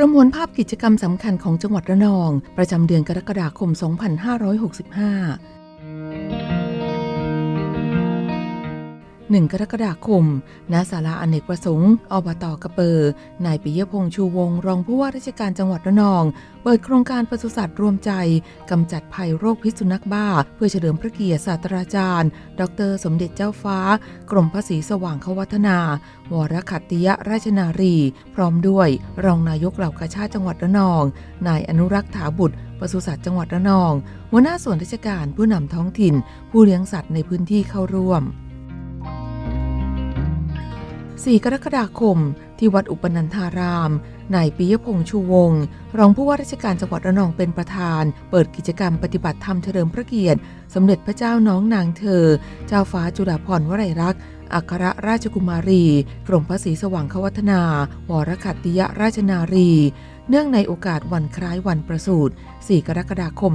ประมวลภาพกิจกรรมสำคัญของจังหวัดระนอง ประจำเดือนกรกฎาคม 2565 1 กรกฎาคม ณ ศาลาอเนกประสงค์ อบตกระเปอร์นายปิยพงษ์ชูวงศ์รองผู้ว่าราชการจังหวัดระนอง เปิดโครงการปศุสัตว์รวมใจ กำจัดภัยโรคพิษสุนัขบ้า เพื่อเฉลิมพระเกียรติศาสตราจารย์ ดร สมเด็จเจ้าฟ้า กรมพระศรีสว่างควัฒนา วรขัตติยราชนารี พร้อมด้วย รองนายกเหล่ากาชาติจังหวัดระนอง นายอนุรักษ์ถาบุตรปศุสัตว์จังหวัดระนอง หัวหน้าส่วนราชการผู้นำท้องถิ่น ผู้เลี้ยงสัตว์ในพื้นที่เข้าร่วม 4 กรกฎาคม ที่วัดอุปนันธาราม นายปิยพงษ์ชูวงศ์รองผู้ว่าราชการจังหวัดระนองเป็นประธาน เปิดกิจกรรมปฏิบัติธรรมเฉลิมพระเกียรติ สมเด็จพระเจ้าน้องนางเธอ เจ้าฟ้าจุฬาภรณ์วลัยลักษณ์อัครราชกุมารี กรมพระศรีสว่างควัฒนา วรขัตติยราชนารี เนื่องในโอกาสวันคล้ายวันประสูติ 4 กรกฎาคม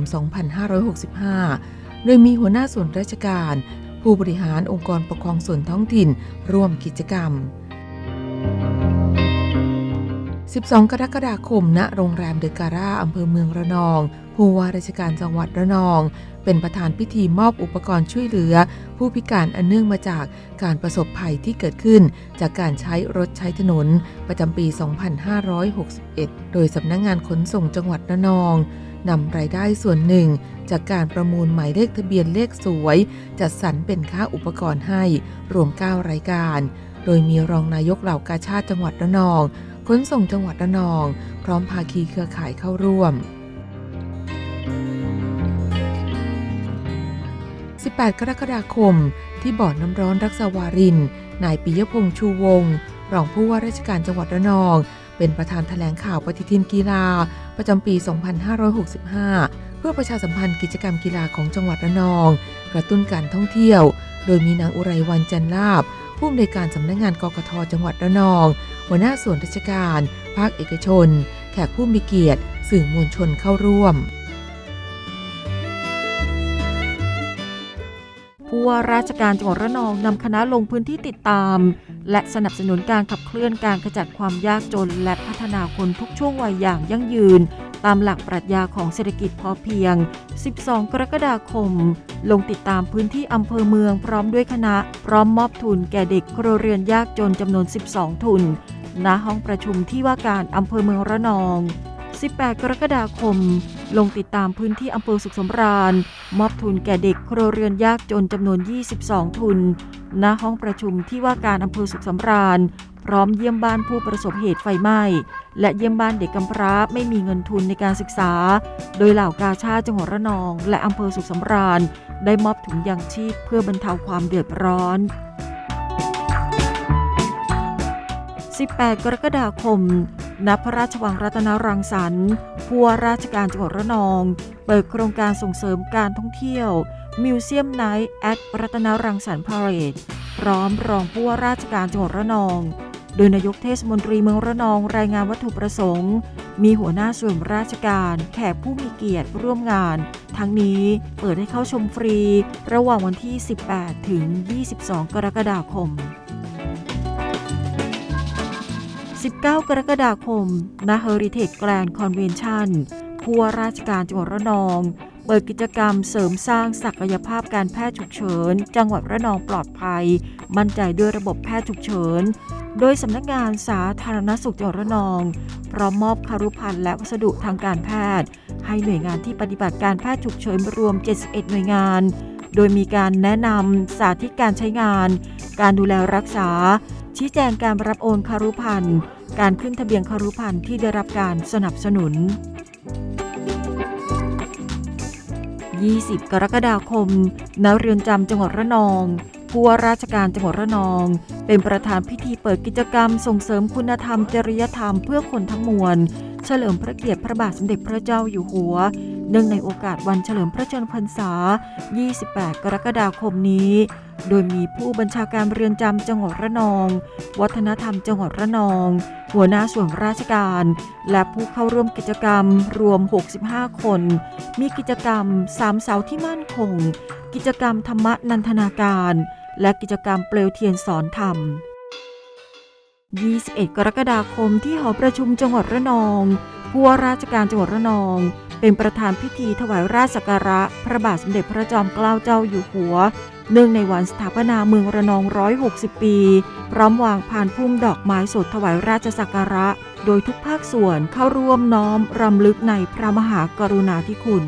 2565 โดยมีหัวหน้าส่วนราชการ ผู้บริหารองค์กรปกครองส่วนท้องถิ่น ร่วมกิจกรรม 12 กรกฎาคม ณ โรงแรมเดอะการ่าอำเภอเมืองระนอง ผู้ว่าราชการจังหวัดระนอง เป็นประธานพิธีมอบอุปกรณ์ช่วยเหลือ ผู้พิการอันเนื่องมาจากการประสบภัยที่เกิดขึ้น จากการใช้รถใช้ถนน ประจำปี 2561 โดยสำนักงงานขนส่งจังหวัดระนองนำรายได้ส่วนหนึ่ง จากการประมูลหมายเลขทะเบียนเลขสวย จัดสรรเป็นค่าอุปกรณ์ให้รวม 9 รายการ โดยมีรองนายกเหล่ากาชาติจังหวัดระนอง ขนส่งจังหวัดระนอง พร้อมภาคีเครือข่ายเข้าร่วม 18 กรกฎาคม ที่บ่อน้ำร้อนรักษาวาริน นายปิยพงษ์ชูวงศ์รองผู้ว่าราชการจังหวัดระนอง เป็นประธานแถลงข่าวปฏิทินกีฬา ประจำปี 2565 เพื่อประชาสัมพันธ์กิจกรรมกีฬาของจังหวัดระนอง กระตุ้นการท่องเที่ยว โดยมีนางอุไรวันจันลาบผู้อำนวยการสำนักงานกกทจังหวัดระนอง หัวหน้าส่วนราชการ ภาคเอกชน แขกผู้มีเกียรติ สื่อมวลชนเข้าร่วมผู้ว่าราชการจังหวัดระนองนำคณะลงพื้นที่ติดตาม และสนับสนุนการขับเคลื่อนการขจัดความยากจน และพัฒนาคนทุกช่วงวัยอย่างยั่งยืน ตามหลักปรัชญาของเศรษฐกิจพอเพียง 12 กรกฎาคม ลงติดตามพื้นที่อำเภอเมืองพร้อมด้วยคณะ พร้อมมอบทุนแก่เด็กครัวเรือนยากจนจำนวน 12 ทุน ณห้องประชุมที่ว่าการอำเภอเมืองระนอง 18 กรกฎาคม ลงติดตามพื้นที่อำเภอสุขสำราญ มอบทุนแก่เด็กครัวเรือนยากจนจำนวน 22 ทุน ณห้องประชุมที่ว่าการอำเภอสุขสำราญ พร้อมเยี่ยมบ้านผู้ประสบเหตุไฟไหม้ และเยี่ยมบ้านเด็กกำพร้าไม่มีเงินทุนในการศึกษา โดยเหล่ากาชาจังหวัดระนอง และอำเภอสุขสำราญ ได้มอบถุงยางชีพเพื่อบรรเทาความเดือดร้อน 18 กรกฎาคม ณ พระราชวังรัตนรังสรรค์ผู้ว่าราชการจังหวัดระนอง เปิดโครงการส่งเสริมการท่องเที่ยวมิวเซียมไนท์แอดรัตนรังสรรค์พาเรดพร้อมรองผู้ว่าราชการจังหวัดระนอง โดยนายกเทศมนตรีเมืองระนองรายงานวัตถุประสงค์ มีหัวหน้าส่วนราชการ แขกผู้มีเกียรติร่วมงาน ทั้งนี้เปิดให้เข้าชมฟรี ระหว่างวันที่ 18 ถึง 22 กรกฎาคม 19 กรกฎาคมณ Heritage Grand Convention ผู้ว่าราชการจังหวัดระนอง เปิดกิจกรรมเสริมสร้างศักยภาพการแพทย์ฉุกเฉิน จังหวัดระนองปลอดภัย มั่นใจด้วยระบบแพทย์ฉุกเฉิน โดยสำนักงานสาธารณสุขจังหวัดระนอง พร้อมมอบคารุภัณฑ์และวัสดุทางการแพทย์ ให้หน่วยงานที่ปฏิบัติการแพทย์ฉุกเฉินรวม 71 หน่วยงาน โดยมีการแนะนำสาธิตการใช้งาน การดูแลรักษา ชี้แจงการรับโอนคารุพันธ์ การขึ้นทะเบียนคารุพันธ์ที่ได้รับการสนับสนุน 20 กรกฎาคม ณ เรือนจำจังหวัดระนองผู้ว่าราชการจังหวัดระนอง เป็นประธานพิธีเปิดกิจกรรมส่งเสริมคุณธรรมจริยธรรมเพื่อคนทั้งมวล เฉลิมพระเกียรติพระบาทสมเด็จพระเจ้าอยู่หัว เนื่องในโอกาสวันเฉลิมพระชนมพรรษา 28 กรกฎาคมนี้ โดยมีผู้บัญชาการเรือนจำจังหวัดระนอง วัฒนธรรมจังหวัดระนอง หัวหน้าส่วนราชการ และผู้เข้าร่วมกิจกรรมรวม 65 คน มีกิจกรรมสามเสาที่มั่นคง กิจกรรมธรรมนันทนาการ และกิจกรรมเปลวเทียนสอนธรรม 21 กรกฎาคมที่หอประชุมจังหวัดระนองผู้ว่าราชการจังหวัดระนอง เป็นประธานพิธีถวายราชสักการะ พระบาทสมเด็จพระจอมเกล้าเจ้าอยู่หัว เนื่องในวันสถาปนาเมืองระนอง 160 ปี พร้อมวางพานพุ่มดอกไม้สดถวายราชสักการะ โดยทุกภาคส่วนเข้าร่วมน้อมรำลึกในพระมหากรุณาธิคุณ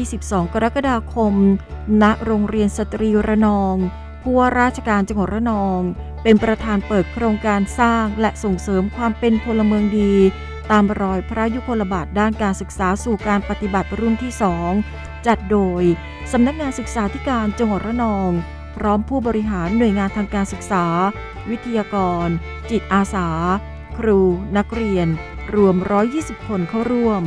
22 กรกฎาคม ณ โรงเรียนสตรีระนอง ผู้ว่าราชการจังหวัดระนอง เป็นประธานเปิดโครงการสร้างและส่งเสริมความเป็นพลเมืองดี ตามรอยพระยุคลบาทด้านการศึกษาสู่การปฏิบัติรุ่นที่2จัดโดย สำนักงานศึกษาธิการจังหวัดระนอง พร้อมผู้บริหารหน่วยงานทางการศึกษา วิทยากร จิตอาสา ครู นักเรียน รวม 120 คนเข้าร่วม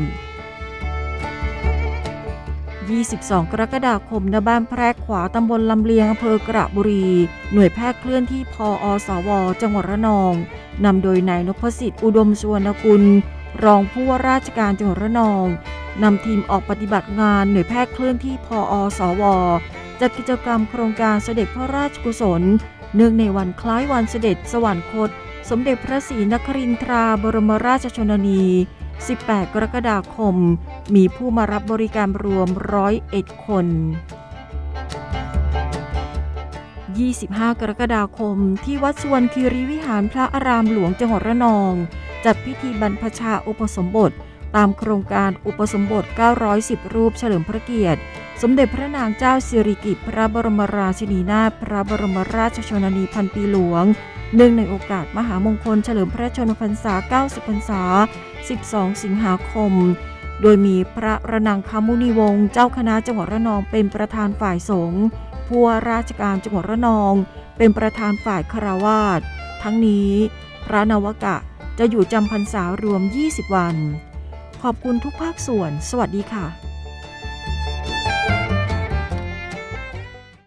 22 กรกฎาคมณบ้านแพรกขวาตำบลลำเลียงอำเภอกระบุรี หน่วยแพทย์เคลื่อนที่พออสว จังหวัดระนอง นำโดยนายนพสิทธิ์อุดมสวรรณกุล รองผู้ว่าราชการจังหวัดระนอง นำทีมออกปฏิบัติงานหน่วยแพทย์เคลื่อนที่พออสว จัดกิจกรรมโครงการเสด็จพระราชกุศล เนื่องในวันคล้ายวันเสด็จสวรรคต สมเด็จพระศรีนครินทราบรมราชชนนี 18 กรกฎาคม มีผู้มารับบริการรวม 101 คน 25 กรกฎาคม ที่วัดสวนคีรีวิหารพระอารามหลวงจังหวัดระนอง จัดพิธีบรรพชาอุปสมบท ตามโครงการอุปสมบท 910 รูปเฉลิมพระเกียรติ สมเด็จพระนางเจ้าสิริกิติ์พระบรมราชินีนาถพระบรมราชชนนีพันปีหลวงเนื่องในโอกาสมหามงคลเฉลิมพระชนมพรรษา 90 พรรษา 12 สิงหาคม โดยมีพระระนังคามุนีวงศ์เจ้าคณะจังหวัดระนองเป็นประธานฝ่ายสงฆ์ผู้ว่าราชการจังหวัดระนอง เป็นประธานฝ่ายคารวาสทั้งนี้ พระนวกะจะอยู่จำพรรษารวม 20 วัน ขอบคุณทุกภาคส่วน สวัสดีค่ะ